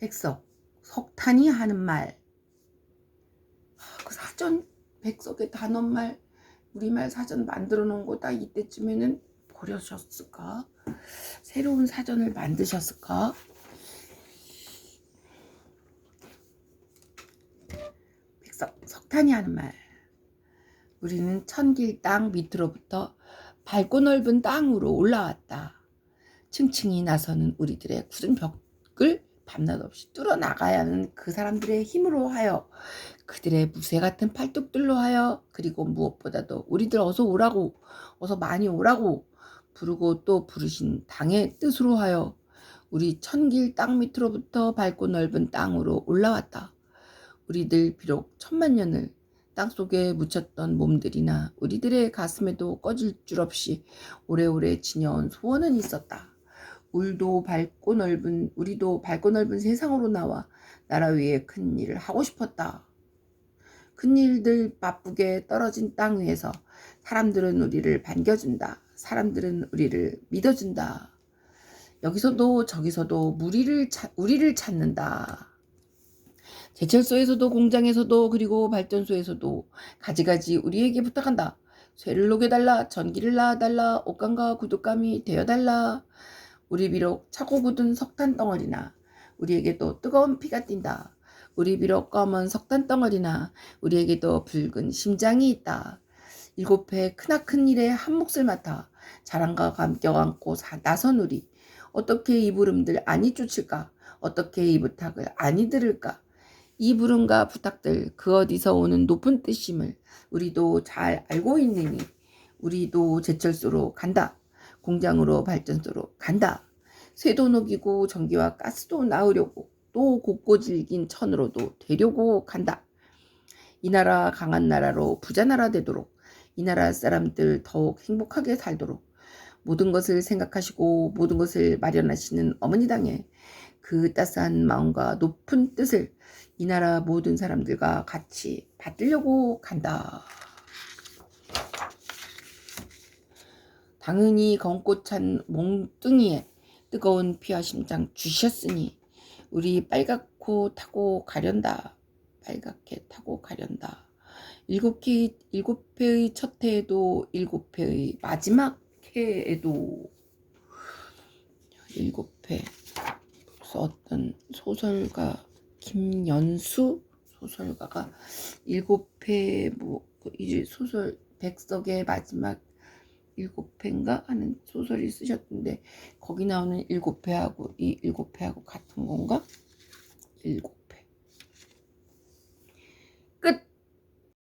백석, 석탄이 하는 말. 아, 그 사전 백석의 단어말 우리말 사전 만들어 놓은 거딱 이때쯤에는 버려셨을까? 새로운 사전을 만드셨을까? 백석, 석탄이 하는 말. 우리는 천길 땅 밑으로부터 밝고 넓은 땅으로 올라왔다. 층층이 나서는 우리들의 굳은 벽을 밤낮 없이 뚫어 나가야 하는 그 사람들의 힘으로 하여 그들의 무쇠 같은 팔뚝들로 하여 그리고 무엇보다도 우리들 어서 오라고 어서 많이 오라고 부르고 또 부르신 당의 뜻으로 하여 우리 천길 땅 밑으로부터 밝고 넓은 땅으로 올라왔다. 우리들 비록 천만 년을 땅 속에 묻혔던 몸들이나 우리들의 가슴에도 꺼질 줄 없이 오래오래 지녀온 소원은 있었다. 울도 밝고 넓은 우리도 밝고 넓은 세상으로 나와 나라 위에 큰 일을 하고 싶었다. 큰 일들 바쁘게 떨어진 땅 위에서 사람들은 우리를 반겨준다. 사람들은 우리를 믿어준다. 여기서도 저기서도 우리를 찾, 우리를 찾는다. 제철소에서도 공장에서도 그리고 발전소에서도 가지가지 우리에게 부탁한다. 쇠를 녹여달라, 전기를 낳아달라, 옷감과 구두감이 되어달라. 우리 비록 차고 굳은 석탄 덩어리나 우리에게도 뜨거운 피가 뛴다. 우리 비록 검은 석탄 덩어리나 우리에게도 붉은 심장이 있다. 일곱 해 크나큰 일에 한 몫을 맡아 자랑과 감격 안고 사- 나선 우리 어떻게 이 부름들 아니 쫓을까? 어떻게 이 부탁을 아니 들을까? 이 부름과 부탁들 그 어디서 오는 높은 뜻임을 우리도 잘 알고 있느니 우리도 제철소로 간다. 공장으로 발전소로 간다. 쇠도 녹이고 전기와 가스도 나으려고 또 곱고 질긴 천으로도 되려고 간다. 이 나라 강한 나라로 부자 나라 되도록 이 나라 사람들 더욱 행복하게 살도록 모든 것을 생각하시고 모든 것을 마련하시는 어머니 당에 그 따스한 마음과 높은 뜻을 이 나라 모든 사람들과 같이 받으려고 간다. 당연히 검고 찬 몽뚱이에 뜨거운 피와 심장 주셨으니 우리 빨갛고 타고 가련다. 빨갛게 타고 가련다. 일곱 해, 일곱 해의 첫 해에도 일곱 해의 마지막 해에도 일곱 해 그래서 어떤 소설가 김연수 소설가가 일곱 해뭐 이 소설 백석의 마지막 일곱 회인가 하는 소설이 쓰셨던데 거기 나오는 일곱 회하고 이 일곱 회하고 같은 건가? 일곱